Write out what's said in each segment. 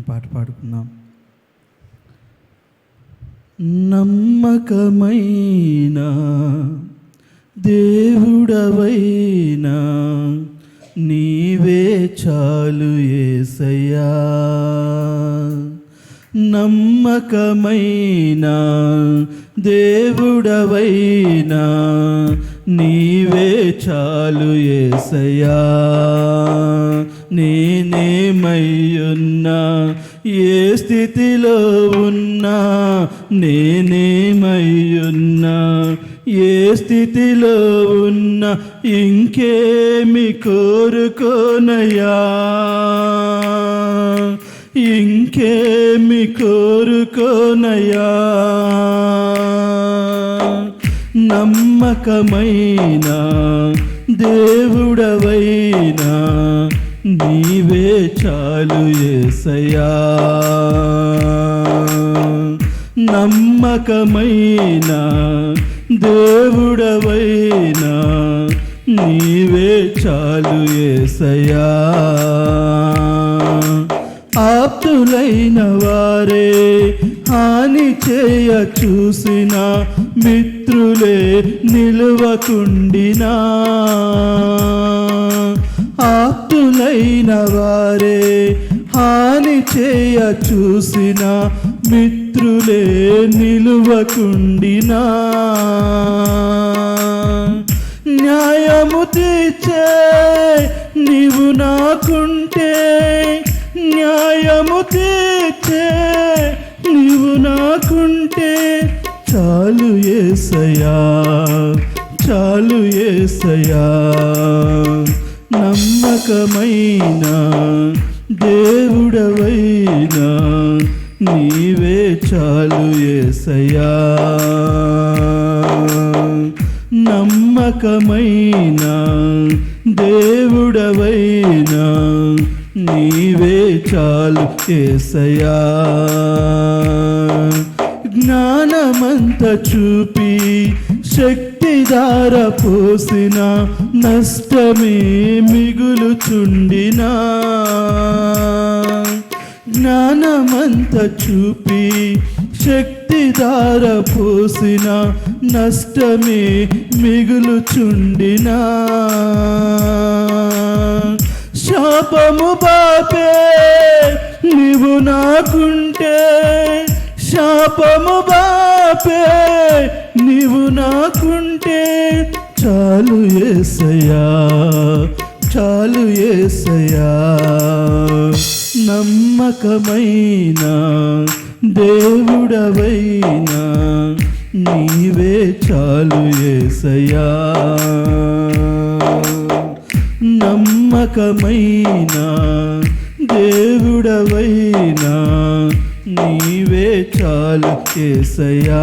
అని పాట పాడుకుందాం. నమ్మకమైన దేవుడవైనా నీవే చాలు ఏసయ్యా. నమ్మకమైన దేవుడవైనా నీవే చాలు ఏసయ్యా. నేనేమయ్యున్నా? ఏ స్థితిలో ఉన్నా నేనేమయ్యున్నా? ఏ స్థితిలో ఉన్నా ఇంకేమి కోరుకోనయా ఇంకేమి కోరుకోనయా నమ్మకమైన దేవుడవైనా నీవే చాలు ఏసయా నమ్మకమైన దేవుడవైనా నీవే చాలు ఏసయా ఆప్తులైన వారే హాని చేయ చూసిన మిత్రులే నిలువకుండినా. ఆప్తులైన వారే హాని చేయ చూసిన మిత్రులే నిలువకుండినా. న్యాయము తీర్చే నీవు నాకుంటే న్యాయము తీర్చే నీవు నాకుంటే చాలు ఏసయా చాలు ఏసయా నమ్మకమైన దేవుడవైనా నీవే చాలు ఏసయా నమ్మకమైన దేవుడవైనా నీవే చాలు ఏసయా జ్ఞానమంత చూపి శక్తి శక్తిదార పోసిన నష్టమే మిగులుచుండినా. జ్ఞానమంత చూపి శక్తి శక్తిదార పోసిన నష్టమే మిగులుచుండినా. శాపము బాపే నీవు నాకుంటే శాపము బాపే నాకుంటే చాలు ఏసయ్యా చాలు ఏసయ్యా. నమ్మకమైన దేవుడవైనా నీవే చాలు ఏసయ్యా. నమ్మకమైన దేవుడవైనా నీవే చాలు ఏసయ్యా.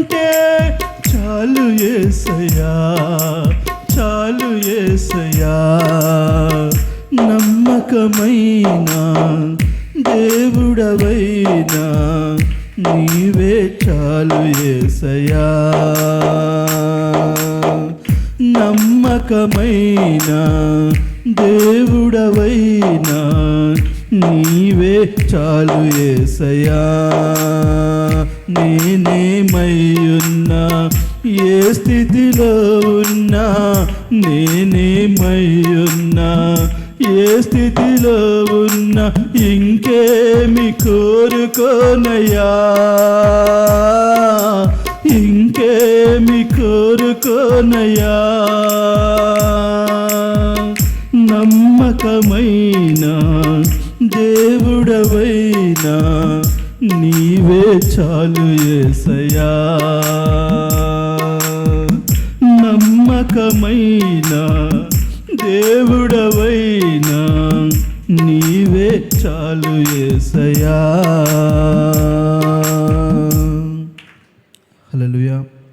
నాకుంటే చాలు ఏసయా చాలు ఏసయా నమ్మకమైన దేవుడవైనా నీవే చాలు ఏసయా నమ్మకమైన దేవుడవైనా నీవే చాలు ఏసయా నేనేమయ్యున్నా ఏ స్థితిలో ఉన్నా నేనేమయ్యున్నా ఏ స్థితిలో ఉన్నా ఇంకేమి కోరుకోనయ్యా. ఇంకేమి కోరుకోనయ్యా. నమ్మకమైన దేవుడవైనా నీవే చాలు ఏసయా నమ్మకమైన దేవుడవైనా నీవే చాలు ఏసయా